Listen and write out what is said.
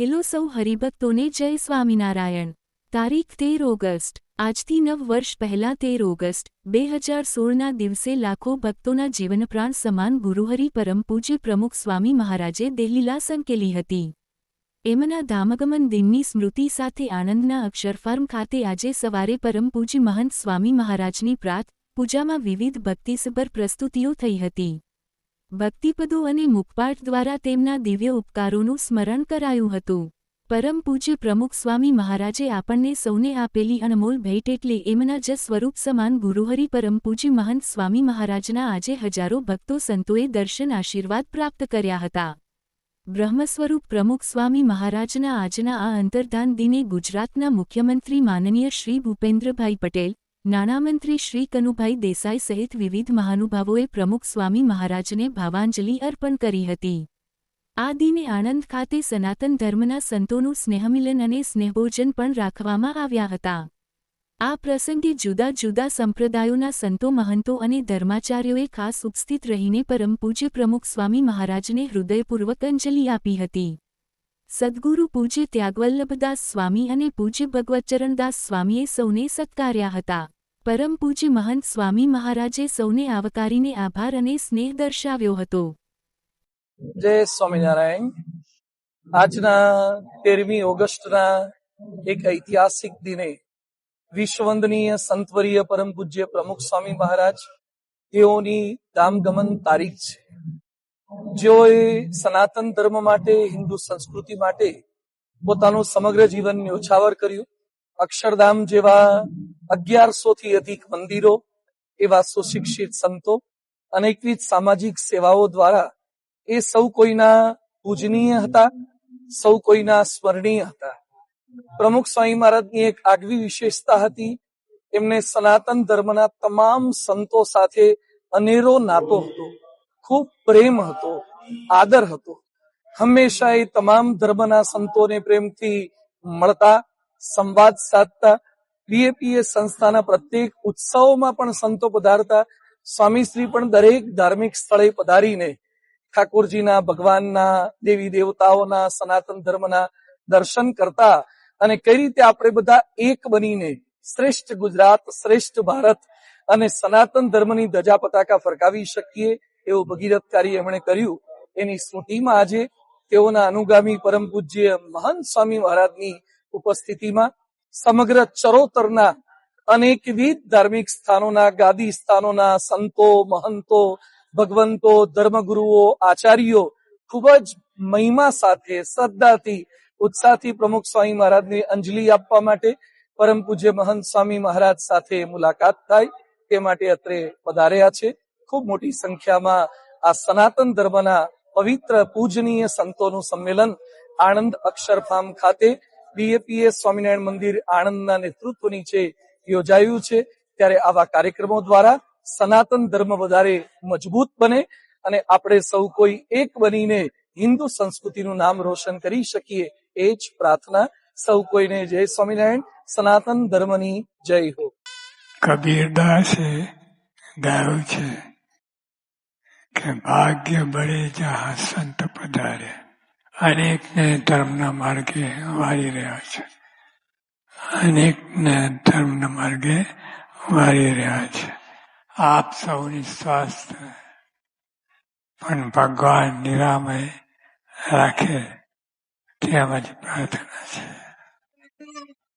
Hello સૌ હરિભક્તોને જય સ્વામિનારાયણ. તારીખ તેર ઓગસ્ટ, આજથી નવ વર્ષ પહેલા તેર ઓગસ્ટ બે હજાર સોળના દિવસે લાખો ભક્તોના જીવનપ્રાણ સમાન ગુરુહરિ પરમ પૂજ્ય પ્રમુખ સ્વામી મહારાજે દેહલીલા સંકેલી હતી. એમના ધામગમન દિનની સ્મૃતિ સાથે આનંદના અક્ષરફાર્મ ખાતે આજે સવારે પરમ પૂજ્ય મહંત સ્વામી મહારાજની પ્રાત, પૂજામાં વિવિધ ભક્તિસભર પ્રસ્તુતિઓ થઈ હતી. ભક્તિપદો અને મુખપાઠ દ્વારા તેમના દિવ્ય ઉપકારોનું સ્મરણ કરાયું હતું. પરમ પૂજ્ય પ્રમુખ સ્વામી મહારાજે આપણને સૌને આપેલી અનમોલ ભેટ એટલે એમના જ સ્વરૂપ સમાન ગુરુહરિ પરમ પૂજ્ય મહંત સ્વામી મહારાજના આજે હજારો ભક્તો સંતોએ દર્શન આશીર્વાદ પ્રાપ્ત કર્યા હતા. બ્રહ્મસ્વરૂપ પ્રમુખ સ્વામી મહારાજના આજના આ અંતર્ધાન દિને ગુજરાતના મુખ્યમંત્રી માનનીય શ્રી ભૂપેન્દ્રભાઈ પટેલ નાણામંત્રી શ્રી કનુભાઈ દેસાઈ સહિત વિવિધ મહાનુભાવોએ પ્રમુખ સ્વામી મહારાજને ભાવાંજલિ અર્પણ કરી હતી. આ દિને આણંદ ખાતે સનાતન ધર્મના સંતોનું સ્નેહમિલન અને સ્નેહભોજન પણ રાખવામાં આવ્યા હતા. આ પ્રસંગે જુદા જુદા સંપ્રદાયોના સંતો, મહંતો અને ધર્માચાર્યોએ ખાસ ઉપસ્થિત રહીને પરમ પૂજ્ય પ્રમુખ સ્વામી મહારાજને હૃદયપૂર્વક અંજલિ આપી હતી. સદ્ગુરુ પૂજ્ય ત્યાગવલ્લભદાસ સ્વામી અને પૂજ્ય ભગવતચરણદાસ સ્વામીએ સૌને સત્કાર્યા હતા. પરમ પૂજ્ય મહંત સ્વામી મહારાજે સૌને આવકારીને આભાર અને સ્નેહ દર્શાવ્યો હતો. જય સ્વામિનારાયણ. આજના તેરમી ઓગસ્ટના એક ઐતિહાસિક દિને વિશ્વવંદનીય સંતવરીય પરમ પૂજ્ય પ્રમુખ સ્વામી મહારાજ, તેઓની ધામગમન તારીખ છે. જેઓએ સનાતન ધર્મ માટે, હિન્દુ સંસ્કૃતિ માટે પોતાનું સમગ્ર જીવન ન્યોછાવર કર્યું. અક્ષરધામ જેવા અગિયારસો થી અધિક મંદિરો, એવા સુશિક્ષિત સંતો, અનેકવિધ સામાજિક સેવાઓ દ્વારા એ સૌ કોઈના પૂજનીય હતા, સૌ કોઈના સ્મરણીય હતા. પ્રમુખ સ્વામી મહારાજની એક આગવી વિશેષતા હતી, એમને સનાતન ધર્મના તમામ સંતો સાથે અનેરો નાતો હતો. ખૂબ પ્રેમ હતો, આદર હતો. હંમેશા એ તમામ ધર્મના સંતોને પ્રેમથી મળતા, સંવાદ સાધતા બીએપીએ સંસ્થાના પ્રત્યેક ઉત્સવોમાં પણ સંતો પધારતા. સ્વામીશ્રી પણ દરેક ધાર્મિક સ્થળે પધારીને ઠાકોરજીના, ભગવાનના, દેવી દેવતાઓના, સનાતન ધર્મના દર્શન કરતા અને કઈ રીતે આપણે બધા એક બનીને શ્રેષ્ઠ ગુજરાત, શ્રેષ્ઠ ભારત અને સનાતન ધર્મની ધજા પતાકા ફરકાવી શકીએ એવું ભગીરથ કાર્ય એમણે કર્યું. એની સ્મૃતિમાં આજે તેઓના અનુગામી પરમ પૂજ્ય મહંત સ્વામી મહારાજની ઉપસ્થિતિમાં સમગ્ર ચરોતરના અનેકવિધ ધાર્મિક સ્થાનોના, ગાદી સ્થાનોના સંતો, મહંતો, ભગવંતો, ધર્મગુરુઓ, આચાર્યો ખૂબ જ મહિમા સાથે, શ્રદ્ધાથી, ઉત્સાહથી પ્રમુખ સ્વામી મહારાજને અંજલિ આપવા માટે પરમ પૂજ્ય મહંત સ્વામી મહારાજ સાથે મુલાકાત થાય. તે માટે અત્રે પધાર્યા છે. ખૂબ મોટી સંખ્યામાં આ સનાતન ધર્મના પવિત્ર પૂજનીય સંતોનું સંમેલન આણંદ અક્ષર ખાતે બીએપીએસ સ્વામિનારાયણ મંદિર આણંદના નેતૃત્વ નીચે યોજાયું છે. ત્યારે આવા કાર્યક્રમો દ્વારા સનાતન ધર્મ વધારે મજબૂત બને અને આપણે સૌ કોઈ એક બનીને હિન્દુ સંસ્કૃતિનું નામ રોશન કરી શકીએ એ જ પ્રાર્થના. સૌ કોઈને જય સ્વામિનારાયણ. સનાતન ધર્મની જય હો. કબીરદાસે ગાયું છે. કે ભાગ્ય બળે જ્યાં સંત પધારે અનેકને ધર્મના માર્ગે વાળી રહ્યા છે. અનેકને ધર્મના માર્ગે વાળી રહ્યા છે. આપ સૌની સ્વાસ્થ્ય પણ ભગવાન નિરામય રાખે તેમજ પ્રાર્થના છે.